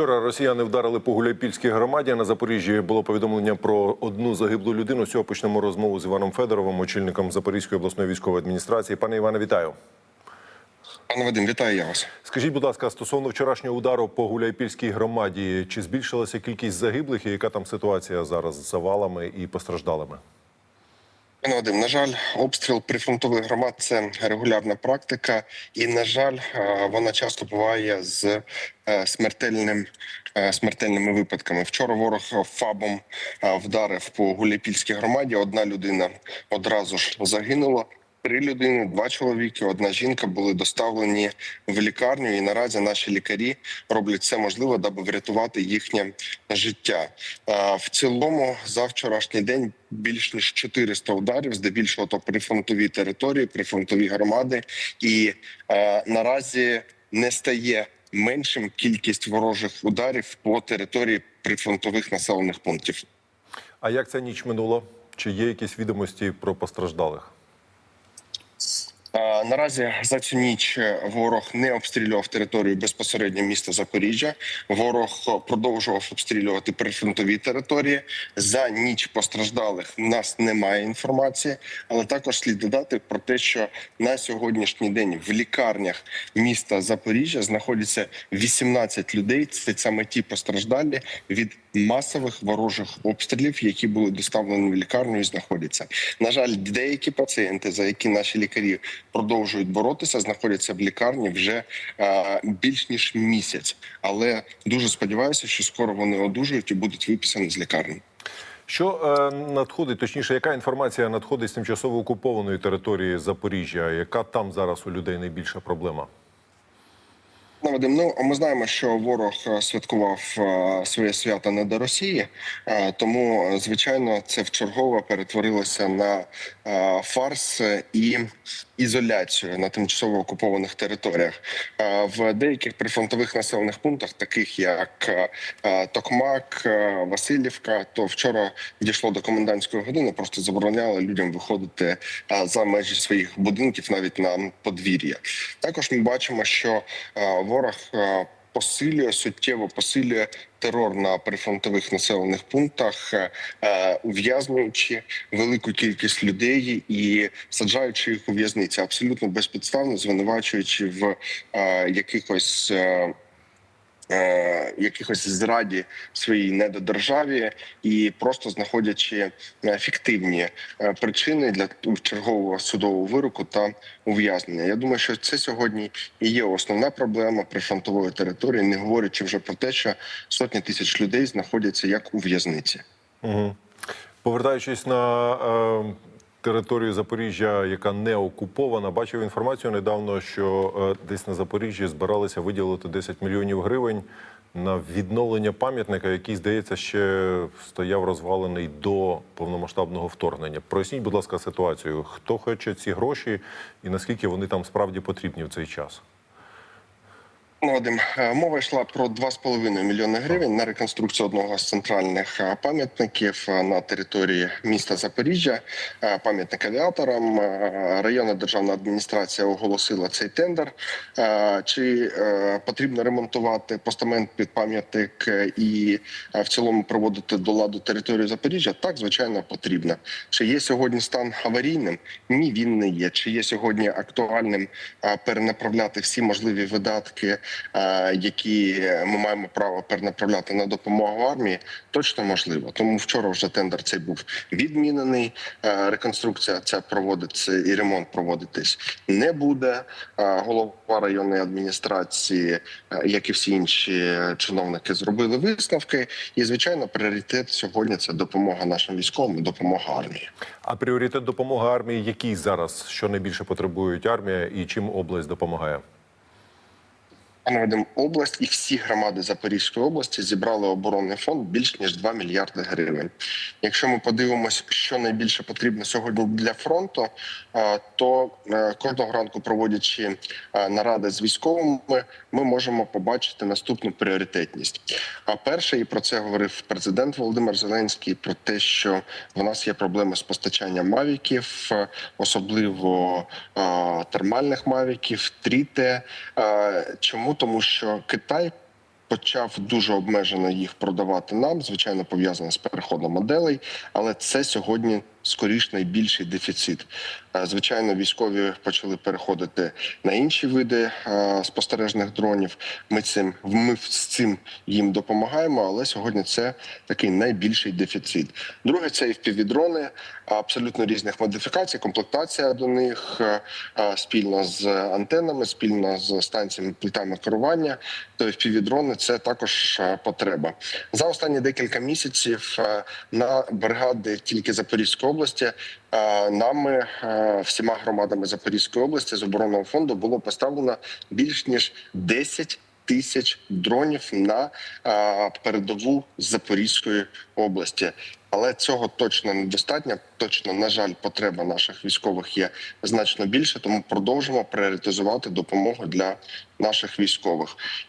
Вчора росіяни вдарили по Гуляйпільській громаді. На Запоріжжі було повідомлення про одну загиблу людину. З цього почнемо розмову з Іваном Федоровим, очільником Запорізької обласної військової адміністрації. Пане Іване, вітаю. Пане Вадим, вітаю я вас. Скажіть, будь ласка, стосовно вчорашнього удару по Гуляйпільській громаді, чи збільшилася кількість загиблих і яка там ситуація зараз з завалами і постраждалими? Пане Вадим, на жаль, обстріл прифронтових громад це регулярна практика, і на жаль, вона часто буває з е, смертельним е, смертельними випадками. Вчора ворог фабом вдарив по Гуляпільській громаді. Одна людина одразу ж загинула. Три людини, два чоловіки, одна жінка були доставлені в лікарню, і наразі наші лікарі роблять все можливе, даби врятувати їхнє життя. В цілому, за вчорашній день більш ніж 400 ударів, здебільшого то прифронтові території, прифронтові громади, і наразі не стає меншим кількість ворожих ударів по території прифронтових населених пунктів. А як ця ніч минула? Чи є якісь відомості про постраждалих? Наразі за цю ніч ворог не обстрілював територію безпосередньо міста Запоріжжя. Ворог продовжував обстрілювати прифронтові території. За ніч постраждалих в нас немає інформації, але також слід додати про те, що на сьогоднішній день в лікарнях міста Запоріжжя знаходиться 18 людей. Це саме ті постраждалі від масових ворожих обстрілів, які були доставлені в лікарню і знаходяться. На жаль, деякі пацієнти, за які наші лікарі продовжують боротися, знаходяться в лікарні вже е, більш ніж місяць. Але дуже сподіваюся, що скоро вони одужують і будуть виписані з лікарні. Що е, надходить, точніше, яка інформація надходить з тимчасово окупованої території Запоріжжя? Яка там зараз у людей найбільша проблема? Ну, Вадим, ну ми знаємо, що ворог е, святкував е, своє свято не до Росії, тому звичайно це вчергове перетворилося на фарс і ізоляцію на тимчасово окупованих територіях. В деяких прифронтових населених пунктах, таких як е, е, Токмак, е, Васильівка, то вчора дійшло до комендантської години, просто забороняли людям виходити за межі своїх будинків, навіть на подвір'я. Також ми бачимо, що ворог посилює суттєво посилює терор на прифронтових населених пунктах, е, е, ув'язнюючи велику кількість людей і саджаючи їх у в'язниці, абсолютно безпідставно звинувачуючи в е, якихось. Е, Якихось зраді своїй недодержаві і просто знаходячи е, фіктивні е, причини для чергового судового вироку та ув'язнення. Я думаю, що це сьогодні і є основна проблема прифронтової території, не говорячи вже про те, що сотні тисяч людей знаходяться як у в'язниці. Угу. Повертаючись на е, територію Запоріжжя, яка не окупована, бачив інформацію недавно, що е, десь на Запоріжжі збиралися виділити 10 мільйонів гривень на відновлення пам'ятника, який, здається, ще стояв розвалений до повномасштабного вторгнення. Проясніть, будь ласка, ситуацію. Хто хоче ці гроші і наскільки вони там справді потрібні в цей час? Вадим, е, мова йшла про 2,5 мільйони гривень на реконструкцію одного з центральних е, пам'ятників е, на території міста Запоріжжя. Пам'ятник авіаторам. Районна державна адміністрація оголосила цей тендер. Чи потрібно ремонтувати постамент під пам'ятник і в цілому проводити до ладу територію Запоріжжя? Так, звичайно, потрібно. Чи є сьогодні стан аварійним? Ні, він не є. Чи є сьогодні актуальним перенаправляти всі можливі видатки? Е, які ми маємо право перенаправляти на допомогу армії, точно можливо. Тому вчора вже тендер цей був відмінений. Е, Реконструкція ця проводиться і ремонт проводитись не буде. Е, Голова районної адміністрації, як і всі інші чиновники, зробили висновки. І звичайно, пріоритет сьогодні це допомога нашим військовим, допомога армії. А пріоритет допомоги армії, який зараз що найбільше потребують армія, і чим область допомагає? Вадим, область і всі громади Запорізької області зібрали оборонний фонд більш ніж 2 мільярди гривень. Якщо ми подивимося, що найбільше потрібно сьогодні для фронту, е, то е, кожного ранку проводячи е, наради з військовими, ми можемо побачити наступну пріоритетність. А перше, і про це говорив президент Володимир Зеленський, про те, що в нас є проблеми з постачанням мавіків, особливо термальних мавіків, тріте. Е, Чому тому, що Китай почав дуже обмежено їх продавати нам. Звичайно, пов'язано з переходом моделей, але це сьогодні скоріш найбільший дефіцит. Е, Звичайно, військові почали переходити на інші види е, спостережних дронів. Ми цим ми з цим їм допомагаємо, але сьогодні це такий найбільший дефіцит. Друге, це FPV-дрони, абсолютно різних модифікацій, комплектація до них е, е, спільно з антенами, спільно з станціями пультами керування. То FPV-дрони – це також е, потреба. За останні декілька місяців на бригади тільки Запорізької області нами всіма громадами Запорізької області з оборонного фонду було поставлено більш ніж 10 тисяч дронів на передову Запорізької області. Але цього точно недостатньо. Точно, на жаль, потреба наших військових є значно більше, тому продовжимо пріоритизувати допомогу для наших військових.